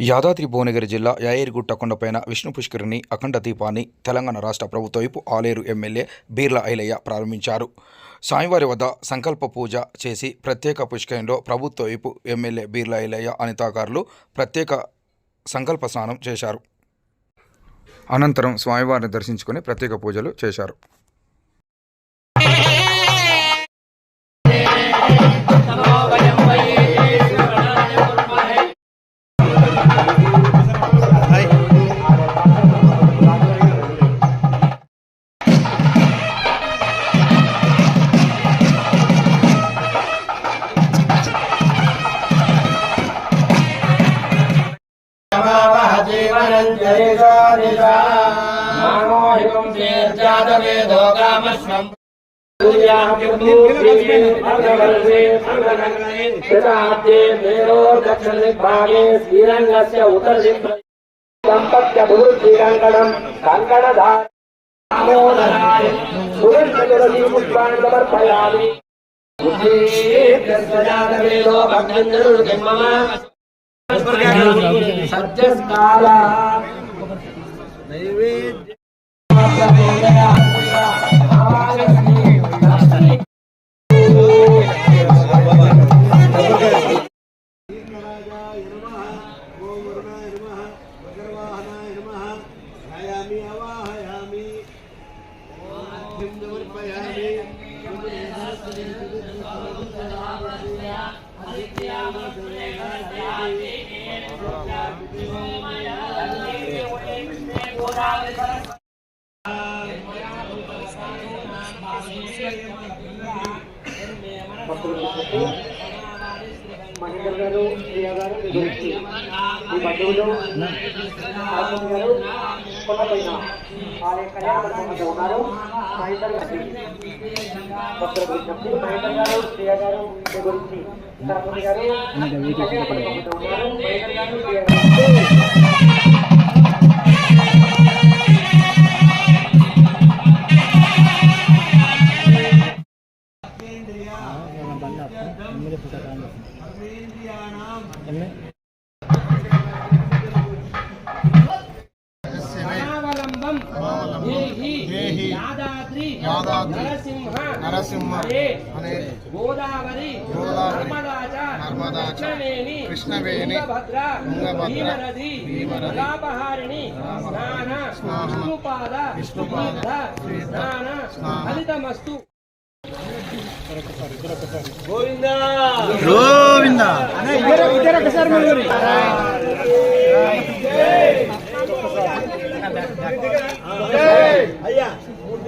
యాదాద్రి భువనగిరి జిల్లా యాయిరిగుట్ట కొండపైన విష్ణు పుష్కరిణి అఖండ దీపాన్ని తెలంగాణ రాష్ట్ర ప్రభుత్వ వైపు ఆలేరు ఎమ్మెల్యే బీర్ల ఐలయ్య ప్రారంభించారు. స్వామివారి వద్ద సంకల్ప పూజ చేసి ప్రత్యేక పుష్కరిణిలో ప్రభుత్వ వైపు ఎమ్మెల్యే బీర్ల ఐలయ్య అనితాకారులు ప్రత్యేక సంకల్ప స్నానం చేశారు. అనంతరం స్వామివారిని దర్శించుకొని ప్రత్యేక పూజలు చేశారు. पुंसेर्जातवेदो कामश्वम् दक्षिणदिग्भागे श्रीरङ्गस्य उतरदिग् सम्पत्यभूर्श्रीरङ्गणम् कङ्कणधार पुष्पाणि समर्पयामि भग्नन्दुर्गम् नैवेद्य य नम गोवर वज्रवाह नमया మహేంద్ర గారు ప్రియ గారు గురించి బంధువులు ఆత్మీయ గారు కొండపైన ఆలయ కళ్యాణ మండపం వద్ద ఉన్నారు మహేందర్ గారు భక్తుల గురించి మహేంద్ర గారు ప్రియ గారు గురించి గారు కళ్యాణ మహేందర్ గారు ప్రియ గారు యాదాద్రి నరసింహ హరే గోదావరి నర్మదాచ కృష్ణవేణి తుంగభద్ర ప్రలాపహారిణి స్నాన విష్ణుపాద విష్ణుపాద స్నాన ఫలితమస్తు. అయ్యా!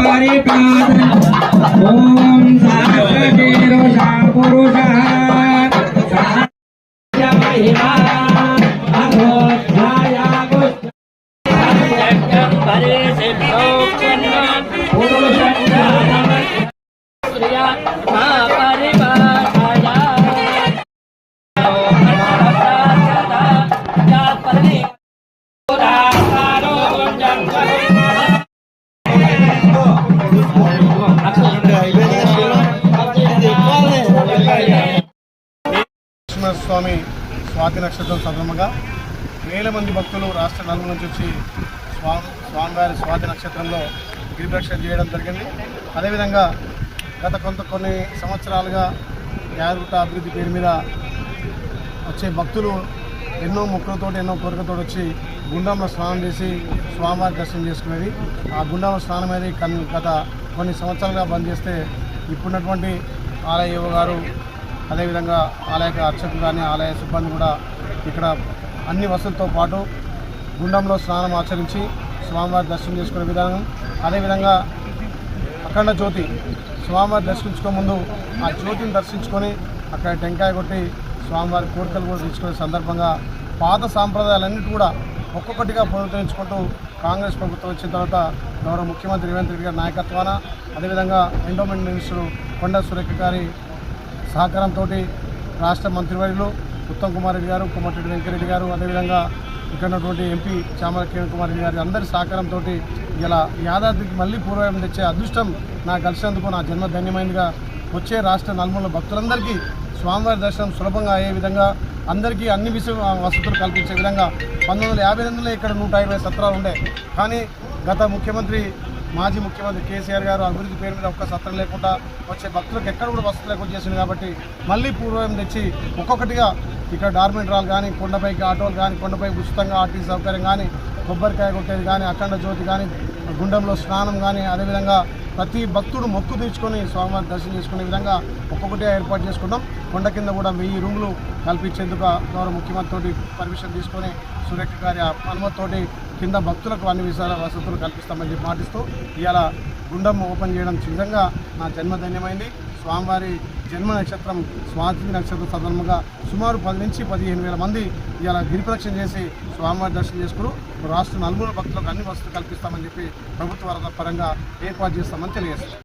పరిపాద ఓం సాగ పురుష స్వాతి నక్షత్రం సందర్భంగా వేల మంది భక్తులు రాష్ట్ర నలుగు నుంచి వచ్చి స్వామి స్వామివారి స్వాతి నక్షత్రంలో గిరిప్రక్షణ చేయడం జరిగింది. అదేవిధంగా గత కొంత కొన్ని సంవత్సరాలుగా యాదగుట్ట అభివృద్ధి పేరు మీద వచ్చే భక్తులు ఎన్నో మొక్కలతోటి ఎన్నో కోరికతో వచ్చి గుండంలో స్నానం చేసి స్వామివారి దర్శనం చేసుకునేది. ఆ గుండంలో స్నానం అనేది కన్ గత కొన్ని సంవత్సరాలుగా బంద్ చేస్తే ఇప్పుడున్నటువంటి ఆలయ యువ గారు అదేవిధంగా ఆలయ అర్చకులు కానీ ఆలయ సిబ్బంది కూడా ఇక్కడ అన్ని వసతులతో పాటు గుండంలో స్నానం ఆచరించి స్వామివారి దర్శనం చేసుకునే విధానం. అదేవిధంగా అఖండ జ్యోతి స్వామివారి దర్శించుకో ముందు ఆ జ్యోతిని దర్శించుకొని అక్కడ టెంకాయ కొట్టి స్వామివారి కోరికలు కూడా తీసుకునే సందర్భంగా పాత సాంప్రదాయాలన్నిటి కూడా ఒక్కొక్కటిగా పునరుద్ధరించుకుంటూ కాంగ్రెస్ ప్రభుత్వం వచ్చిన తర్వాత గౌరవ ముఖ్యమంత్రి రేవంత్ రెడ్డి గారి నాయకత్వాన అదేవిధంగా ఎండోమెంట్ మినిస్టర్ కొండ సురేఖ గారి సహకారంతో రాష్ట్ర మంత్రివర్యులు ఉత్తమ్ కుమార్ రెడ్డి గారు కొమ్మటిరెడ్డి వెంకరెడ్డి గారు అదేవిధంగా ఇక్కడ ఉన్నటువంటి ఎంపీ చామల కిరణ్ కుమార్ రెడ్డి గారి అందరి సహకారంతో ఇలా యాదాద్రికి మళ్ళీ పూర్వం తెచ్చే అదృష్టం నాకు కలిసినందుకు నా జన్మ ధన్యమైనదిగా వచ్చే రాష్ట్ర నలుమూల భక్తులందరికీ స్వామివారి దర్శనం సులభంగా అయ్యే విధంగా అందరికీ అన్ని విషయ వసతులు కల్పించే విధంగా పంతొమ్మిది వందల యాభై రెండులో ఇక్కడ నూట ఇరవై సత్రాలు ఉండే. కానీ గత ముఖ్యమంత్రి మాజీ ముఖ్యమంత్రి కేసీఆర్ గారు అభివృద్ధి పేరు మీద ఒక్క సత్రం లేకుండా వచ్చే భక్తులకు ఎక్కడ కూడా వసతి లేకుండా చేసింది కాబట్టి మళ్ళీ పూర్వం తెచ్చి ఒక్కొక్కటిగా ఇక్కడ డార్మెంట్రాలు కానీ కొండపైకి ఆటోలు కానీ కొండపైకి ఉచితంగా ఆర్టీ సౌకర్యం కానీ కొబ్బరికాయ కొట్టేది కానీ అఖండ జ్యోతి కానీ గుండంలో స్నానం కానీ అదేవిధంగా ప్రతి భక్తుడు మొక్కు తీర్చుకొని స్వామివారి దర్శనం చేసుకునే విధంగా ఒక్కొక్కటిగా ఏర్పాటు చేసుకున్నాం కొండ కింద కూడా వెయ్యి రూములు కల్పించేందుకు గౌరవ ముఖ్యమంత్రితోటి పర్మిషన్ తీసుకొని సురేఖ గారి అనుమతితోటి కింద భక్తులకు అన్ని విషయాల వసతులు కల్పిస్తామని చెప్పి మాటిస్తూ ఇవాళ గుండం ఓపెన్ చేయడం నిజంగా నా జన్మధన్యమైంది. స్వామివారి జన్మ నక్షత్రం స్వాతి నక్షత్రం సందర్భంగా సుమారు పది నుంచి పదిహేను వేల మంది ఇలా గిరిప్రదక్షిణ చేసి స్వామివారి దర్శనం చేసుకుని రాష్ట్ర నలుగురు భక్తులకు అన్ని వసతులు కల్పిస్తామని చెప్పి ప్రభుత్వ వరద పరంగా ఏర్పాటు చేస్తామని తెలియజేస్తారు